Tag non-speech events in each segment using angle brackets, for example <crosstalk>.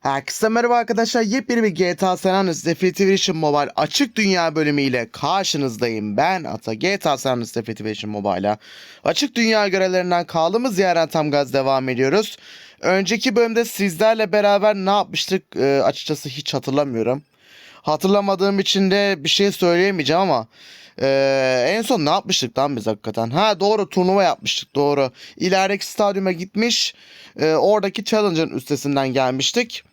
Herkese merhaba arkadaşlar. Yepyeni bir GTA San Andreas Definitive Edition Mobile açık dünya bölümüyle karşınızdayım. Ben Ata. GTA San Andreas Definitive Edition Mobile'a açık dünya görevlerinden kaldığımız yerden tam gaz devam ediyoruz. Önceki bölümde sizlerle beraber ne yapmıştık Ee, açıkçası hiç hatırlamıyorum. Hatırlamadığım için de bir şey söyleyemeyeceğim ama ee, en son ne yapmıştık lan biz hakikaten? Ha doğru turnuva yapmıştık doğru. İlerideki stadyuma gitmiş ee, oradaki challenge'ın üstesinden gelmiştik.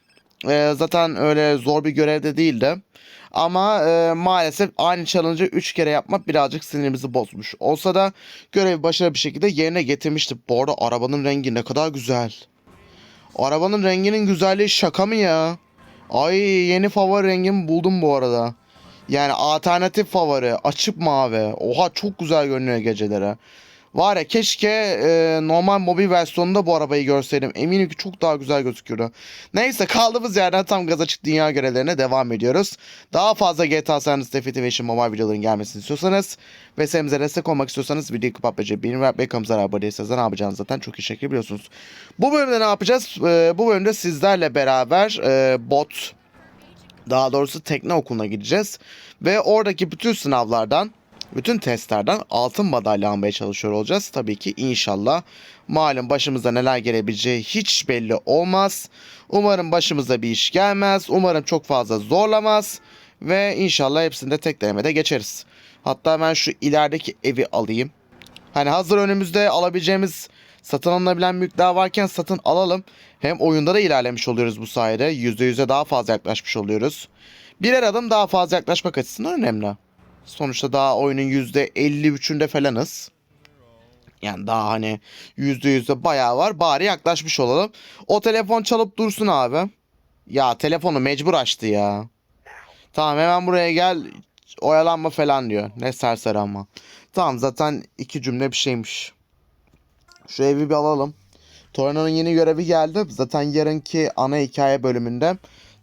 Ee, zaten öyle zor bir görev de değildi. Ama e, maalesef aynı challenge'ı 3 kere yapmak birazcık sinirimizi bozmuş. Olsa da görevi başarılı bir şekilde yerine getirmiştik. Bu arada arabanın rengi ne kadar güzel. Arabanın renginin güzelliği şaka mı ya? Ay yeni favori rengimi buldum bu arada. Yani alternatif favori açık mavi. Oha çok güzel görünüyor gecelere. Var ya keşke e, normal mobil versiyonunda bu arabayı görseydim. Eminim ki çok daha güzel gözüküyordu. Neyse kaldığımız yerden tam gaz açık dünya görevlerine devam ediyoruz. Daha fazla GTA San Andreas Definitive Mobile videoların gelmesini istiyorsanız ve serimize destek olmak istiyorsanız videoyu kapatmayacak benim ve bekamıza abone değilseniz de ne yapacağınızı zaten çok iyi şekilde biliyorsunuz. Bu bölümde ne yapacağız? E, bu bölümde sizlerle beraber e, bot daha doğrusu tekne okuluna gideceğiz. Ve oradaki bütün sınavlardan, bütün testlerden altın madalya almaya çalışıyor olacağız. Tabii ki inşallah. Malum başımıza neler gelebileceği hiç belli olmaz. Umarım başımıza bir iş gelmez. Umarım çok fazla zorlamaz. Ve inşallah hepsinde tek denemede geçeriz. Hatta ben şu ilerideki evi alayım. Hani hazır önümüzde alabileceğimiz satın alınabilen mülkler varken satın alalım. Hem oyunda da ilerlemiş oluyoruz bu sayede. %100'e daha fazla yaklaşmış oluyoruz. Birer adım daha fazla yaklaşmak açısından önemli. Sonuçta daha oyunun %53'ünde falanız. Yani daha hani %100'de bayağı var. Bari yaklaşmış olalım. O telefon çalıp dursun abi. Ya telefonu mecbur açtı ya. Tamam hemen buraya gel. Oyalanma falan diyor. Ne serseri ama. Tamam zaten iki cümle bir şeymiş. Şu evi bir alalım. Torna'nın yeni görevi geldi. Zaten yarınki ana hikaye bölümünde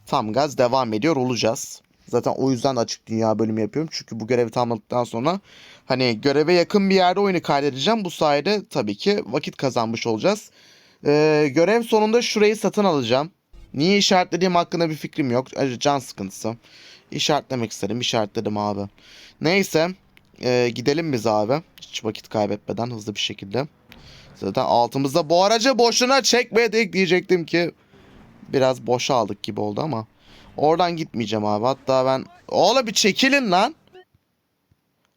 tam gaz devam ediyor olacağız. Zaten o yüzden açık dünya bölümü yapıyorum. Çünkü bu görevi tamamladıktan sonra hani göreve yakın bir yerde oyunu kaydedeceğim. Bu sayede tabii ki vakit kazanmış olacağız. Ee, görev sonunda şurayı satın alacağım. Niye işaretlediğim hakkında bir fikrim yok. Can sıkıntısı. İşaretlemek istedim. işaretledim abi. Neyse. ee, gidelim biz abi. Hiç vakit kaybetmeden hızlı bir şekilde. Zaten altımızda bu aracı boşuna çekmedik diyecektim ki. Biraz boşa aldık gibi oldu ama. Oradan gitmeyeceğim abi. Hatta ben... Oğlum bir çekilin lan.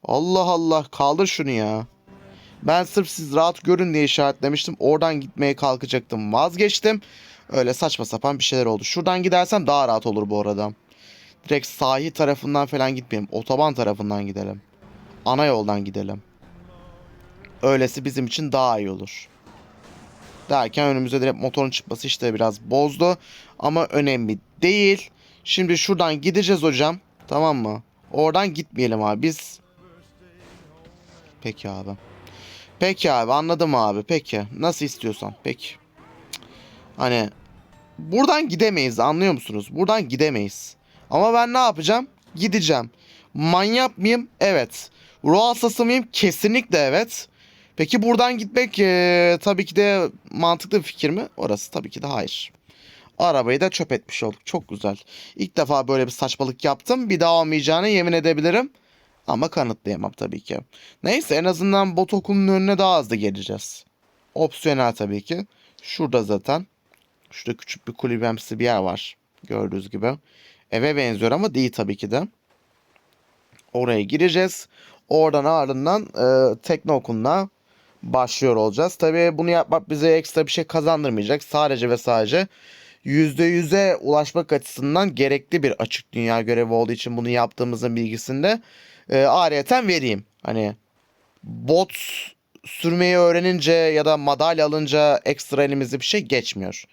Allah Allah kaldır şunu ya. Ben sırf siz rahat görün diye işaretlemiştim. Oradan gitmeye kalkacaktım. Vazgeçtim. Öyle saçma sapan bir şeyler oldu. Şuradan gidersem daha rahat olur bu arada. Direkt sahil tarafından falan gitmeyelim. Otoban tarafından gidelim. Ana yoldan gidelim. Öylesi bizim için daha iyi olur. Derken önümüze direkt motorun çıkması işte biraz bozdu. Ama önemli değil. Şimdi şuradan gideceğiz hocam. Tamam mı? Oradan gitmeyelim abi. Biz... Peki abi. Peki abi anladım abi. Peki. Nasıl istiyorsan. Peki. Hani buradan gidemeyiz anlıyor musunuz? Buradan gidemeyiz. Ama ben ne yapacağım? Gideceğim. Manyak mıyım? Evet. Ruh hastası mıyım? Kesinlikle evet. Peki buradan gitmek eee, tabii ki de mantıklı bir fikir mi? Orası tabii ki de hayır. Arabayı da çöp etmiş olduk. Çok güzel. İlk defa böyle bir saçmalık yaptım. Bir daha olmayacağını yemin edebilirim. Ama kanıtlayamam tabii ki. Neyse en azından bot okulunun önüne daha hızlı geleceğiz. Opsiyonel tabii ki. Şurada zaten. Şurada küçük bir kulübemsi bir yer var. Gördüğünüz gibi. Eve benziyor ama değil tabii ki de. Oraya gireceğiz. Oradan ardından e, tekne okuluna başlıyor olacağız. Tabii bunu yapmak bize ekstra bir şey kazandırmayacak. Sadece ve sadece %100'e ulaşmak açısından gerekli bir açık dünya görevi olduğu için bunu yaptığımızın bilgisinde e, ayrıyeten vereyim. Hani bot sürmeyi öğrenince ya da madalya alınca ekstra elimizde bir şey geçmiyor.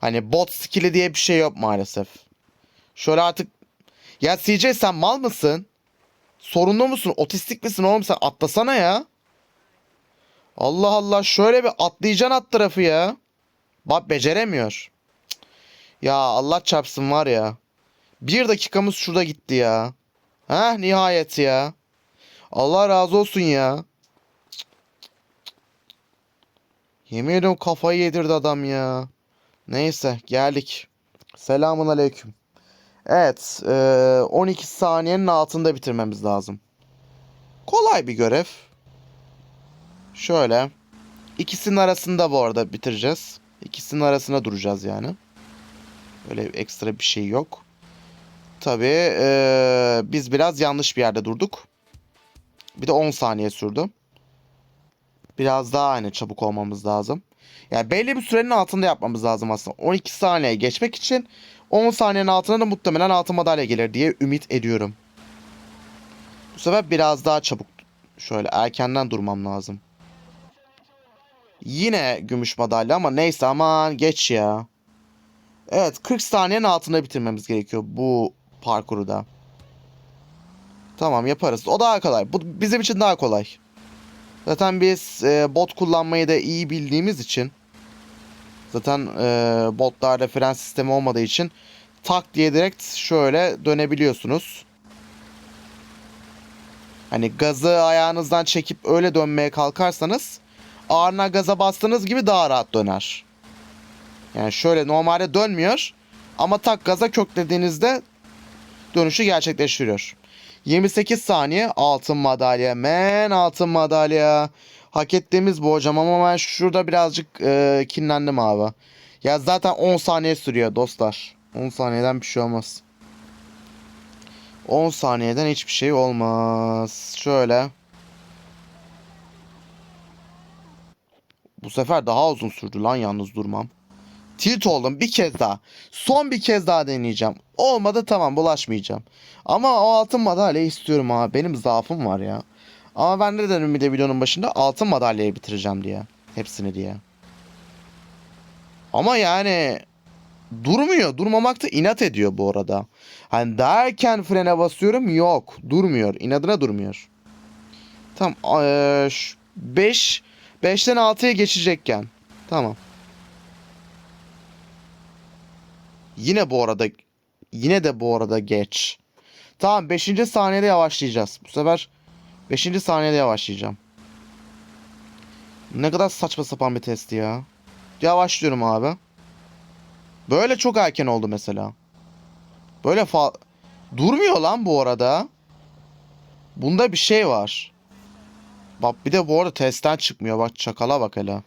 Hani bot skill'i diye bir şey yok maalesef. Şöyle artık ya CJ sen mal mısın? Sorunlu musun? Otistik misin oğlum sen? Atlasana ya. Allah Allah şöyle bir atlayacaksın at tarafı ya. Bak beceremiyor. Ya Allah çarpsın var ya. Bir dakikamız şurada gitti ya. Heh nihayet ya. Allah razı olsun ya. Yemin ediyorum kafayı yedirdi adam ya. Neyse geldik. Selamun aleyküm. Evet, eee, 12 saniyenin altında bitirmemiz lazım. Kolay bir görev. Şöyle. İkisinin arasında bu arada bitireceğiz. İkisinin arasına duracağız yani. Öyle ekstra bir şey yok. Tabii eee, biz biraz yanlış bir yerde durduk. Bir de 10 saniye sürdü. Biraz daha hani çabuk olmamız lazım. Yani belli bir sürenin altında yapmamız lazım aslında. 12 saniye geçmek için 10 saniyenin altına da muhtemelen altın madalya gelir diye ümit ediyorum. Bu sefer biraz daha çabuk şöyle erkenden durmam lazım. Yine gümüş madalya ama neyse aman geç ya. Evet 40 saniyenin altında bitirmemiz gerekiyor bu parkuru da. Tamam yaparız. O daha kolay. Bu bizim için daha kolay. Zaten biz e, bot kullanmayı da iyi bildiğimiz için zaten e, botlarda fren sistemi olmadığı için tak diye direkt şöyle dönebiliyorsunuz. Hani gazı ayağınızdan çekip öyle dönmeye kalkarsanız ağırına gaza bastığınız gibi daha rahat döner. Yani şöyle normalde dönmüyor ama tak gaza köklediğinizde dönüşü gerçekleştiriyor. 28 saniye altın madalya. Men altın madalya. Hak ettiğimiz bu hocam ama ben şurada birazcık e, kinlendim abi. Ya zaten 10 saniye sürüyor dostlar. 10 saniyeden bir şey olmaz. 10 saniyeden hiçbir şey olmaz. Şöyle. Bu sefer daha uzun sürdü lan yalnız durmam. Tilt oldum bir kez daha. Son bir kez daha deneyeceğim. Olmadı tamam bulaşmayacağım. Ama o altın madalya istiyorum ha. Benim zaafım var ya. Ama ben ne dedim bir de videonun başında altın madalyayı bitireceğim diye. Hepsini diye. Ama yani durmuyor. Durmamakta inat ediyor bu arada. Hani derken frene basıyorum yok. Durmuyor. İnadına durmuyor. Tamam. 5 5'ten 6'ya geçecekken. Tamam. Yine bu arada yine de bu arada geç. Tamam 5. saniyede yavaşlayacağız. Bu sefer 5. saniyede yavaşlayacağım. Ne kadar saçma sapan bir test ya. Yavaşlıyorum abi. Böyle çok erken oldu mesela. Böyle fa... Durmuyor lan bu arada. Bunda bir şey var. Bak bir de bu arada testten çıkmıyor. Bak çakala bak hele.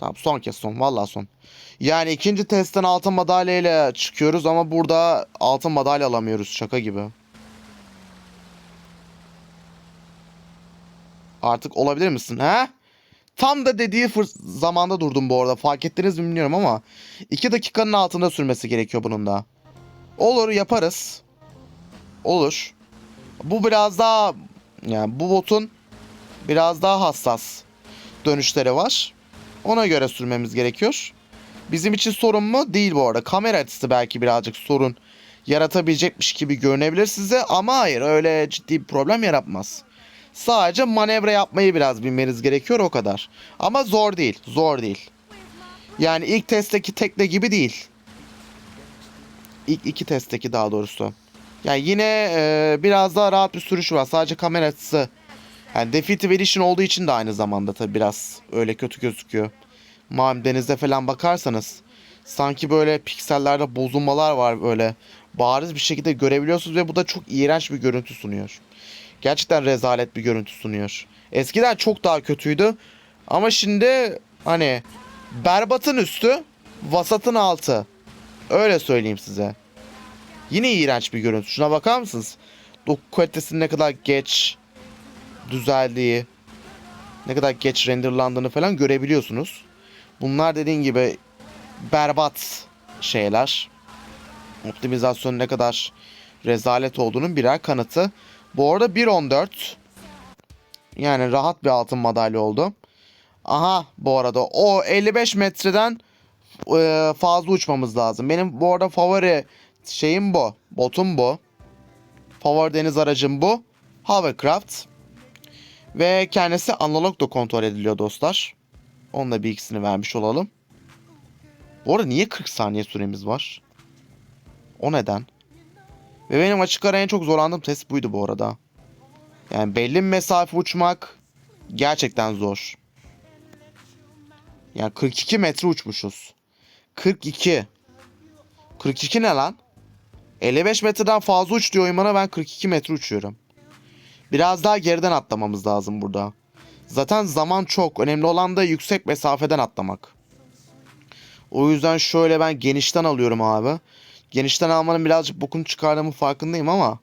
Tamam son kez son. Vallahi son. Yani ikinci testten altın madalya ile çıkıyoruz ama burada altın madalya alamıyoruz. Şaka gibi. Artık olabilir misin? He? Tam da dediği zamanda durdum bu arada. Fark ettiniz mi bilmiyorum ama 2 dakikanın altında sürmesi gerekiyor bunun da. Olur yaparız. Olur. Bu biraz daha yani bu botun biraz daha hassas dönüşleri var. Ona göre sürmemiz gerekiyor. Bizim için sorun mu? Değil bu arada. Kamera açısı belki birazcık sorun yaratabilecekmiş gibi görünebilir size ama hayır öyle ciddi bir problem yaratmaz. Sadece manevra yapmayı biraz bilmeniz gerekiyor o kadar. Ama zor değil. Zor değil. Yani ilk testteki tekne gibi değil. İlk iki testteki daha doğrusu. Yani yine e, biraz daha rahat bir sürüş var. Sadece kamera açısı. Yani Definitive Edition olduğu için de aynı zamanda tabi biraz öyle kötü gözüküyor. Denizde falan bakarsanız sanki böyle piksellerde bozulmalar var böyle bariz bir şekilde görebiliyorsunuz ve bu da çok iğrenç bir görüntü sunuyor. Gerçekten rezalet bir görüntü sunuyor. Eskiden çok daha kötüydü ama şimdi hani berbatın üstü vasatın altı. Öyle söyleyeyim size. Yine iğrenç bir görüntü. Şuna bakar mısınız? Doku kalitesinin ne kadar geç düzeldiği, ne kadar geç renderlandığını falan görebiliyorsunuz. Bunlar dediğin gibi berbat şeyler. Optimizasyonun ne kadar rezalet olduğunun birer kanıtı. Bu arada 1.14 yani rahat bir altın madalya oldu. Aha bu arada o 55 metreden e, fazla uçmamız lazım. Benim bu arada favori şeyim bu. Botum bu. Favori deniz aracım bu. Hovercraft. Ve kendisi analog da kontrol ediliyor dostlar. Onun da bir ikisini vermiş olalım. Bu arada niye 40 saniye süremiz var? O neden? Ve benim açık ara en çok zorlandığım test buydu bu arada. Yani belli bir mesafe uçmak gerçekten zor. Yani 42 metre uçmuşuz. 42. 42 ne lan? 55 metreden fazla uç diyor bana ben 42 metre uçuyorum. Biraz daha geriden atlamamız lazım burada. Zaten zaman çok. Önemli olan da yüksek mesafeden atlamak. O yüzden şöyle ben genişten alıyorum abi. Genişten almanın birazcık bokunu çıkardığımın farkındayım ama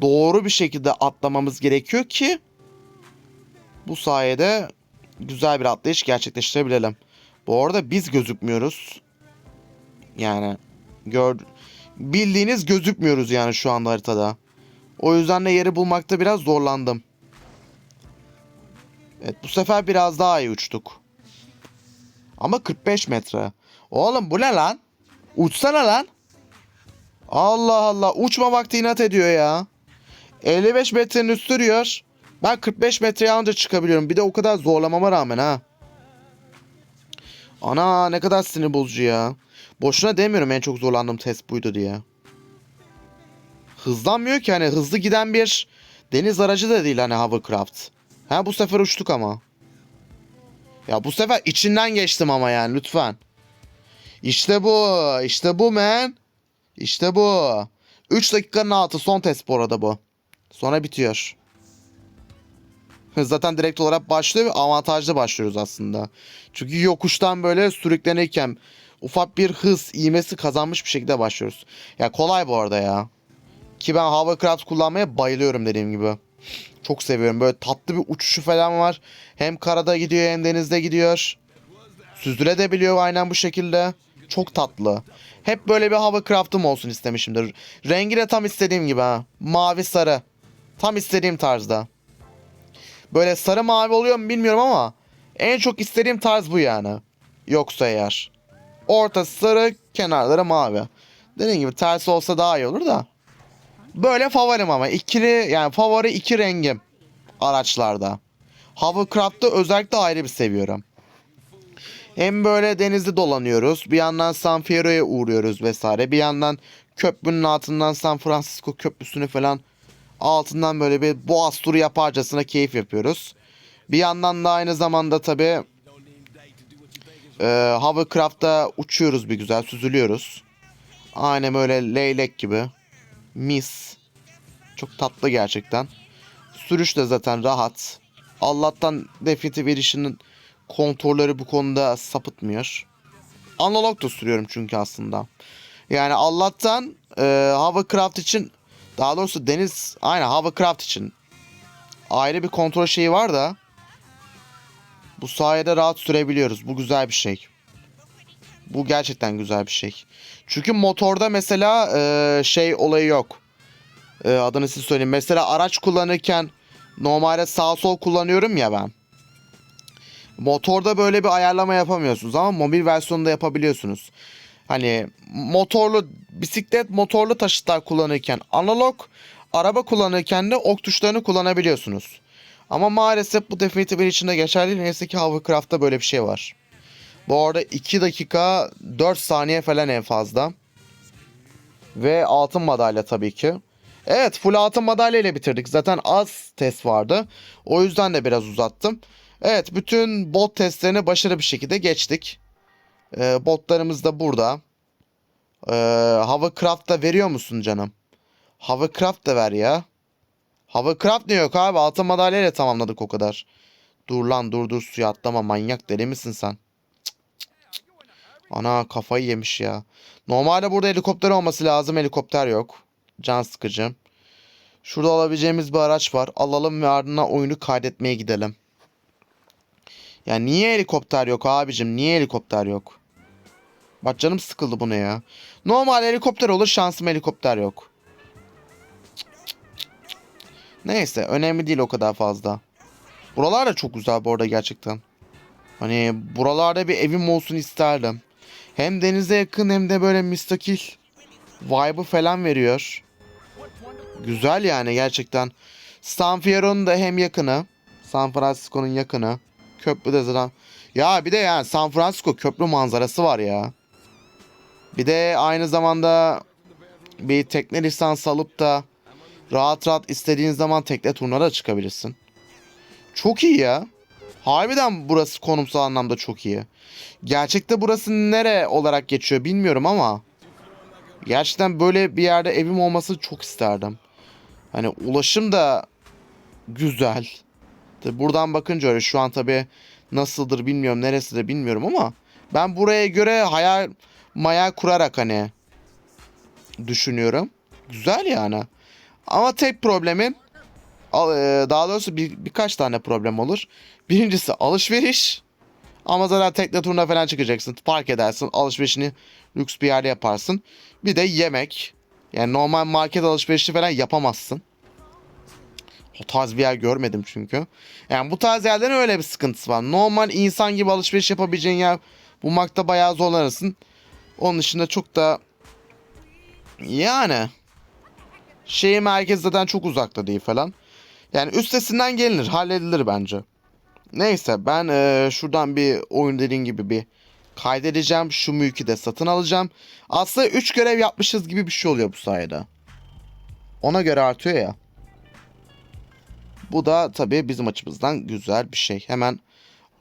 doğru bir şekilde atlamamız gerekiyor ki bu sayede güzel bir atlayış gerçekleştirebilelim. Bu arada biz gözükmüyoruz. Yani gör bildiğiniz gözükmüyoruz yani şu anda haritada. O yüzden de yeri bulmakta biraz zorlandım. Evet bu sefer biraz daha iyi uçtuk. Ama 45 metre. Oğlum bu ne lan? Uçsana lan. Allah Allah uçma vakti inat ediyor ya. 55 metrenin üstü. Ben 45 metreye anca çıkabiliyorum. Bir de o kadar zorlamama rağmen ha. Ana ne kadar sinir bozucu ya. Boşuna demiyorum en çok zorlandığım test buydu diye. Hızlanmıyor ki hani hızlı giden bir deniz aracı da değil hani hovercraft. Ha bu sefer uçtuk ama. Ya bu sefer içinden geçtim ama yani lütfen. İşte bu. işte bu man. İşte bu. 3 dakikanın altı son test bu arada bu. Sonra bitiyor. <laughs> Zaten direkt olarak başlıyor ve avantajlı başlıyoruz aslında. Çünkü yokuştan böyle sürüklenirken ufak bir hız ivmesi kazanmış bir şekilde başlıyoruz. Ya kolay bu arada ya. Ki ben hovercraft kullanmaya bayılıyorum dediğim gibi. Çok seviyorum. Böyle tatlı bir uçuşu falan var. Hem karada gidiyor hem denizde gidiyor. Süzülebiliyor aynen bu şekilde. Çok tatlı. Hep böyle bir hovercraft'ım olsun istemişimdir. Rengi de tam istediğim gibi ha. Mavi sarı. Tam istediğim tarzda. Böyle sarı mavi oluyor mu bilmiyorum ama en çok istediğim tarz bu yani. Yoksa eğer. Ortası sarı, kenarları mavi. Dediğim gibi tersi olsa daha iyi olur da. Böyle favorim ama ikili yani favori iki rengim araçlarda. Hovercraft'ı özellikle ayrı bir seviyorum. Hem böyle denizde dolanıyoruz. Bir yandan San Fierro'ya uğruyoruz vesaire. Bir yandan köprünün altından San Francisco köprüsünü falan altından böyle bir boğaz turu yaparcasına keyif yapıyoruz. Bir yandan da aynı zamanda tabi e, hovercraft'ta uçuyoruz bir güzel süzülüyoruz. Aynen böyle leylek gibi. Mis. Çok tatlı gerçekten. Sürüş de zaten rahat. Allah'tan Definitive Edition'ın kontrolleri bu konuda sapıtmıyor. Analog da sürüyorum çünkü aslında. Yani Allah'tan e, hovercraft için daha doğrusu deniz aynen hovercraft için ayrı bir kontrol şeyi var da bu sayede rahat sürebiliyoruz. Bu güzel bir şey. Bu gerçekten güzel bir şey. Çünkü motorda mesela e, şey olayı yok. E, adını siz söyleyeyim. Mesela araç kullanırken normalde sağ sol kullanıyorum ya ben. Motorda böyle bir ayarlama yapamıyorsunuz ama mobil versiyonda yapabiliyorsunuz. Hani motorlu bisiklet motorlu taşıtlar kullanırken analog araba kullanırken de ok tuşlarını kullanabiliyorsunuz. Ama maalesef bu Definitive içinde geçerli. Neyse ki Hovercraft'ta böyle bir şey var. Bu arada 2 dakika 4 saniye falan en fazla. Ve altın madalya tabii ki. Evet full altın madalya ile bitirdik. Zaten az test vardı. O yüzden de biraz uzattım. Evet bütün bot testlerini başarılı bir şekilde geçtik. Ee, botlarımız da burada. Ee, Hovercraft da veriyor musun canım? Hovercraft da ver ya. Hovercraft ne yok abi? Altın madalya ile tamamladık o kadar. Dur lan dur dur suya atlama manyak deli misin sen? Ana kafayı yemiş ya. Normalde burada helikopter olması lazım. Helikopter yok. Can sıkıcı. Şurada alabileceğimiz bir araç var. Alalım ve ardından oyunu kaydetmeye gidelim. Ya niye helikopter yok abicim? Niye helikopter yok? Bak canım sıkıldı bu ne ya. Normal helikopter olur şansım helikopter yok. Neyse önemli değil o kadar fazla. Buralar da çok güzel bu arada gerçekten. Hani buralarda bir evim olsun isterdim. Hem denize yakın hem de böyle müstakil vibe'ı falan veriyor. Güzel yani gerçekten. San Fierro'nun da hem yakını. San Francisco'nun yakını. Köprü de zaten. Ya bir de yani San Francisco köprü manzarası var ya. Bir de aynı zamanda bir tekne lisans alıp da rahat rahat istediğin zaman tekne turuna da çıkabilirsin. Çok iyi ya. Harbiden burası konumsal anlamda çok iyi. Gerçekte burası nere olarak geçiyor bilmiyorum ama Gerçekten böyle bir yerde evim olmasını çok isterdim. Hani ulaşım da güzel. Tabi buradan bakınca öyle şu an tabi nasıldır bilmiyorum neresi de bilmiyorum ama ben buraya göre hayal maya kurarak hani düşünüyorum. Güzel yani. Ama tek problemim daha doğrusu bir, birkaç tane problem olur. Birincisi alışveriş. Ama zaten tekne turuna falan çıkacaksın. Park edersin. Alışverişini lüks bir yerde yaparsın. Bir de yemek. Yani normal market alışverişi falan yapamazsın. O tarz bir yer görmedim çünkü. Yani bu tarz yerlerin öyle bir sıkıntısı var. Normal insan gibi alışveriş yapabileceğin yer bulmakta bayağı zorlanırsın. Onun dışında çok da yani şehir merkezi zaten çok uzakta değil falan. Yani üstesinden gelinir, halledilir bence. Neyse ben eee, şuradan bir oyun dediğin gibi bir kaydedeceğim. Şu mülkü de satın alacağım. Aslında 3 görev yapmışız gibi bir şey oluyor bu sayede. Ona göre artıyor ya. Bu da tabii bizim açımızdan güzel bir şey. Hemen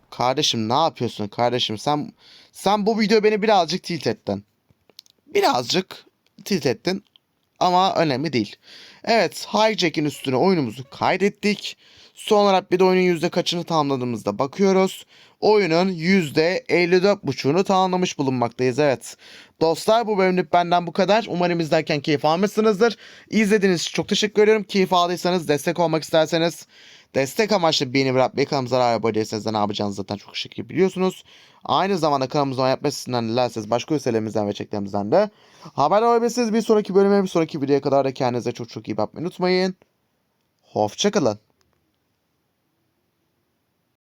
kardeşim ne yapıyorsun kardeşim sen sen bu video beni birazcık tilt ettin. Birazcık tilt ettin ama önemli değil. Evet Hijack'in üstüne oyunumuzu kaydettik. Son olarak bir de oyunun yüzde kaçını tamamladığımızda bakıyoruz. Oyunun yüzde 54.5'unu tamamlamış bulunmaktayız evet. Dostlar bu bölümlük benden bu kadar. Umarım izlerken keyif almışsınızdır. İzlediğiniz için çok teşekkür ediyorum. Keyif aldıysanız destek olmak isterseniz destek amaçlı beğeni bırakmayı kanalımıza abone değilseniz de ne yapacağınızı zaten çok şekilde biliyorsunuz. Aynı zamanda kanalımızdan yapmasından dilerseniz başka üselerimizden ve çeklerimizden de haber olabilirsiniz. Bir sonraki bölüme bir sonraki videoya kadar da kendinize çok çok iyi bakmayı unutmayın. Hoşçakalın.